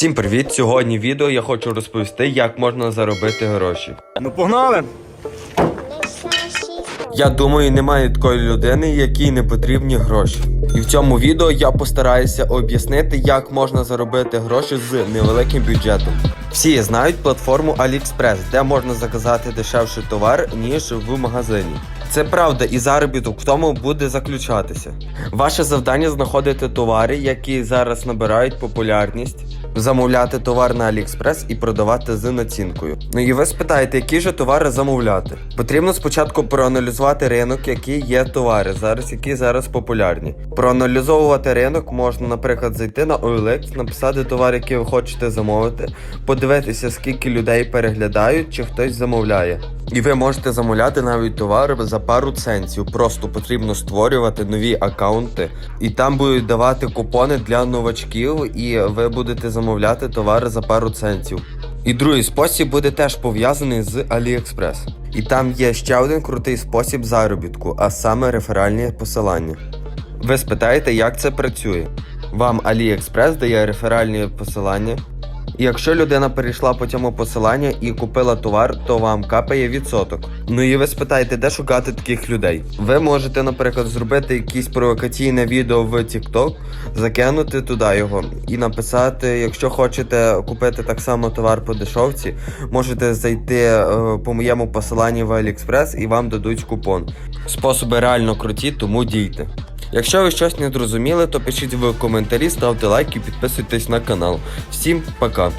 Всім привіт! Сьогодні відео я хочу розповісти, як можна заробити гроші. Ну погнали! Я думаю, немає такої людини, якій не потрібні гроші. І в цьому відео я постараюся об'яснити, як можна заробити гроші з невеликим бюджетом. Всі знають платформу AliExpress, де можна заказати дешевший товар, ніж в магазині. Це правда, і заробіток в тому буде заключатися. Ваше завдання знаходити товари, які зараз набирають популярність, замовляти товар на AliExpress і продавати з націнкою. Ну і ви спитаєте, які же товари замовляти? Потрібно спочатку проаналізувати ринок, які є товари зараз, які зараз популярні. Проаналізовувати ринок можна, наприклад, зайти на OLX, написати товар, який ви хочете замовити, подивитися, скільки людей переглядають, чи хтось замовляє. І ви можете замовляти навіть товари за пару центів. Просто потрібно створювати нові аккаунти, і там будуть давати купони для новачків, і ви будете замовляти товари за пару центів. І другий спосіб буде теж пов'язаний з AliExpress. І там є ще один крутий спосіб заробітку, а саме реферальні посилання. Ви спитаєте, як це працює? Вам AliExpress дає реферальні посилання. Якщо людина перейшла по цьому посиланню і купила товар, то вам капає відсоток. Ну і ви спитаєте, де шукати таких людей? Ви можете, наприклад, зробити якесь провокаційне відео в TikTok, закинути туди його і написати, якщо хочете купити так само товар по дешевці, можете зайти е, по моєму посиланню в AliExpress і вам дадуть купон. Способи реально круті, тому дійте. Якщо ви щось не зрозуміли, то пишіть в коментарі, ставте лайк і підписуйтесь на канал. Всім пока!